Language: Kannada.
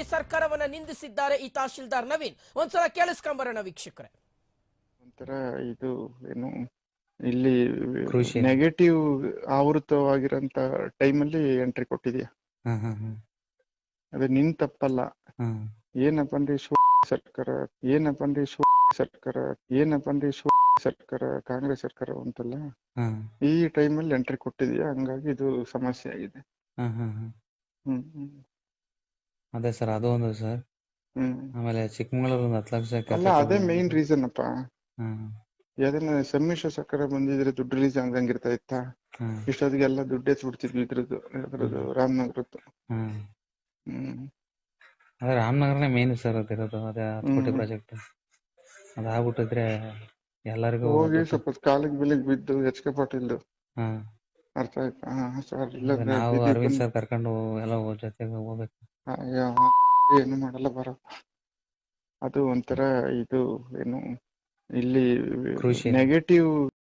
ನೇರವಾಗಿ ಸರ್ಕಾರವನ್ನ ನಿಂದಿಸಿದ್ದಾರೆ ಈ ತಹಶೀಲ್ದಾರ್ ನವೀನ್. ಒಂದ್ಸಲ ಕೇಳಿಸ್ಕೊಂಬರೋಣ ವೀಕ್ಷಕರೇ. ಒಂಥರ ಇದು ಏನು ಇಲ್ಲಿ ನೆಗೆಟಿವ್ ನೆಗೆಟಿವ್ ಟೈಮ್ ಟೈಮಲ್ಲಿ ಎಂಟ್ರಿ ಕೊಟ್ಟಿದ್ಯಾ? ಹ, ಹಾ ಹಾ. ಅದು ನಿನ್ ತಪ್ಪಲ್ಲ. ಹಾ. ಏನಪ್ಪ ಅಂದ್ರೆ ಶೋ ಸರ್ಕಾರ ಏನಪ್ಪ ಅಂದ್ರೆ ಶೋ ಸರ್ಕಾರ ಏನಪ್ಪ ಅಂದ್ರೆ ಶೋ ಸರ್ಕಾರ ಕಾಂಗ್ರೆಸ್ ಸರ್ಕಾರ ಅಂತಲ್ಲ ಈ ಈ ಟೈಮಲ್ಲಿ ಎಂಟ್ರಿ ಕೊಟ್ಟಿದ್ಯಾ? ಹಂಗಾಗಿ ಇದು ಸಮಸ್ಯೆ ಆಗಿದೆ. ಹ, ಹ, ಹಾ. ಹ್ಮ್ ಹ್ಮ್. ಅದೇ ಸರ್ ಅದು ಒಂದು ಸರ್ ಹ್ಮ್. ಆಮೇಲೆ ಚಿಕ್ಕಮಗಳೂರು ಒಂದು ಹತ್ತು ಲಕ್ಷ ಅಲ್ಲ ಅದೇ ಮೇನ್ ರೀಸನ್ ಅಪ್ಪ. ಯಾವ್ದನ್ನ ಸಮ್ಮಿಶ್ರ ಸರ್ಕಾರ ಬಂದಿದ್ರೆ ದುಡ್ಡು ರಿಲೀಸ್ ಆಗಂಗಿರ್ತಾ ಇತ್ತ? ಇಷ್ಟೊತ್ತಿಗೆ ಎಲ್ಲ ದುಡ್ಡು ಬಿಡ್ತಿದ್ವಿ ಇದ್ರದ್ದು ಇದ್ರದ್ದು ರಾಮನಗರದ್ದು. ಅದೇ ರಾಮನಗರನೇ ಮೇನ್ ಸರ್ ಅದಿರೋದು ಅದೇ ಹತ್ತು ಕೋಟಿ. ಪ್ರಾಜೆಕ್ಟ್ ಅದಾಗ್ಬಿಟ್ಟಿದ್ರೆ ಎಲ್ಲರಿಗೂ ಹೋಗಿ ಸ್ವಲ್ಪ ಕಾಲಿಗೆ ಬಿಲ್ಲಿಗೆ ಬಿದ್ದು ಎಚ್ ಕೆ ಹ್ಮ್. ಅರ್ಥ ಆಯ್ತಾ? ಹಾ ಸರ್ ಅದೇ ಇಲ್ಲದ್ರೆ ನಾವು ಅರವಿಂದ್ ಸರ್ ಕರ್ಕೊಂಡು ಎಲ್ಲ ಜೊತೆಗೆ ಹೋಗ್ಬೇಕು. ಅಯ್ಯೋ, ಏನು ಮಾಡಲ್ಲ ಬರೋ. ಅದು ಒಂಥರ ಇದು ಏನು ಇಲ್ಲಿ ಕೃಷಿ. ನೆಗೆಟಿವ್